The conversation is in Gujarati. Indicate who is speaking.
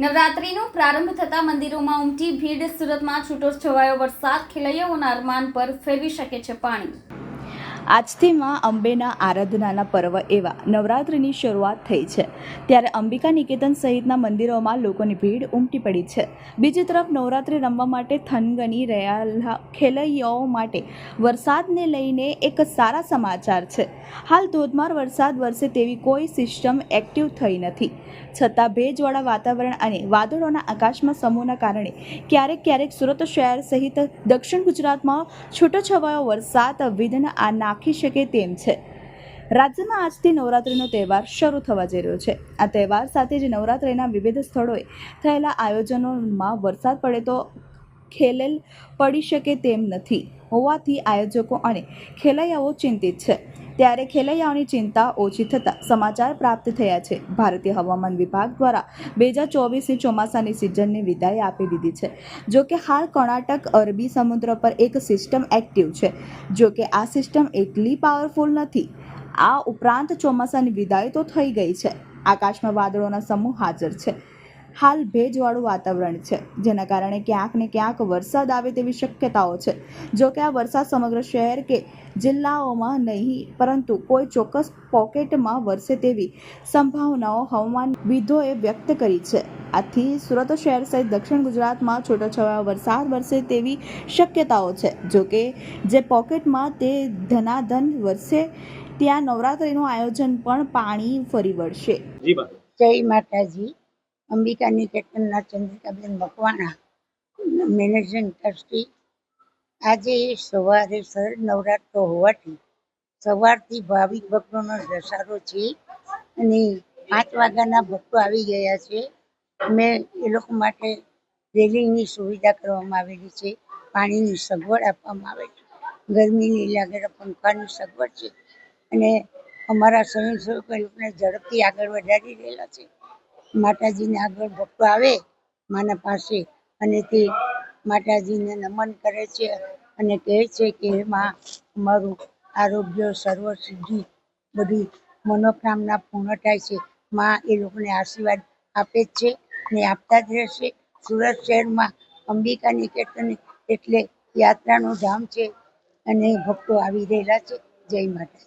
Speaker 1: નવરાત્રીનો પ્રારંભ થતા મંદિરોમાં ઉમટી ભીડ, સુરતમાં છૂટો છવાયો વરસાદ, ખેલૈયાઓના અરમાન પર ફેરવી શકે છે પાણી.
Speaker 2: આજથી માં અંબેના આરાધનાના પર્વ એવા નવરાત્રિની શરૂઆત થઈ છે. ત્યારે અંબિકા નિકેતન સહિતના મંદિરોમાં લોકોની ભીડ ઉમટી પડી છે. બીજી તરફ નવરાત્રિ રમવા માટે થનગની રહેલા ખેલૈયાઓ માટે વરસાદને લઈને એક સારા સમાચાર છે. હાલ ધોધમાર વરસાદ વરસે તેવી કોઈ સિસ્ટમ એક્ટિવ થઈ નથી. છતાં ભેજવાળા વાતાવરણ અને વાદળોના આકાશમાં સમૂહના કારણે ક્યારેક ક્યારેક સુરત શહેર સહિત દક્ષિણ ગુજરાતમાં છૂટોછવાયો વરસાદ વિઘ્ન આ નાખી શકે તેમ છે. રાજ્યમાં આજથી નવરાત્રિનો તહેવાર શરૂ થવા જઈ રહ્યો છે. આ તહેવાર સાથે જ નવરાત્રિના વિવિધ સ્થળોએ થયેલા આયોજનોમાં વરસાદ પડે તો ખેલેલ પડી શકે તેમ નથી. હોવાથી આયોજકો અને ખેલૈયાઓ ચિંતિત છે. ત્યારે ખેલૈયાઓની ચિંતા ઓછી થતાં સમાચાર પ્રાપ્ત થયા છે. ભારતીય હવામાન વિભાગ દ્વારા બે હજાર ચોવીસની ચોમાસાની સિઝનને વિદાય આપી દીધી છે. જો કે હાલ કર્ણાટક, અરબી સમુદ્ર પર એક સિસ્ટમ એક્ટિવ છે. જો કે આ સિસ્ટમ એટલી પાવરફુલ નથી. આ ઉપરાંત ચોમાસાની વિદાય તો થઈ ગઈ છે. આકાશમાં વાદળોના સમૂહ હાજર છે. હાલ ભેજવાળું વાતાવરણ છે જેના કારણે ક્યાંક ને ક્યાંક વરસાદ આવે તેવી શક્યતાઓ છે. જો કે આ વરસાદ સમગ્ર શહેર કે જિલ્લાઓમાં નહીં પરંતુ કોઈ ચોક્કસ પોકેટમાં વરસે તેવી સંભાવનાઓ હવામાનવિદોએ વ્યક્ત કરી છે. આથી સુરત શહેર સહિત દક્ષિણ ગુજરાતમાં છૂટોછવાયો વરસાદ વરસે તેવી શક્યતાઓ છે. જોકે જે પોકેટમાં તે ધનાધન વરસે ત્યાં નવરાત્રિનું આયોજન પણ પાણી ફરી વળશે.
Speaker 3: જય માતાજી. અંબિકા નિકેતનના ચંદ્રિકાબેન મકવાણા મેનેજિંગ ટ્રસ્ટી. આજે સવારે શરદ નવરાત્ર હોવાથી સવારથી ભાવિક ભક્તોનો ધસારો છે અને પાંચ વાગ્યાના ભક્તો આવી ગયા છે. મેં એ લોકો માટે રેલિંગની સુવિધા કરવામાં આવેલી છે. પાણીની સગવડ આપવામાં આવે છે. ગરમીની લાગેલા પંખાની સગવડ છે. અને અમારા સ્વયંસેવકો લોકોને ઝડપથી આગળ વધારી રહેલા છે. માતાજીને આગળ ભક્તો આવે માના પાસે અને તે માતાજીને નમન કરે છે અને કહે છે કે માં, અમારું આરોગ્ય સર્વ સિદ્ધિ બધી મનોકામના પૂર્ણ થાય છે. માં એ લોકોને આશીર્વાદ આપે જ છે ને આપતા જ રહેશે. સુરત શહેરમાં અંબિકા નિકેતન એટલે યાત્રાનું ધામ છે અને ભક્તો આવી રહેલા છે. જય માતા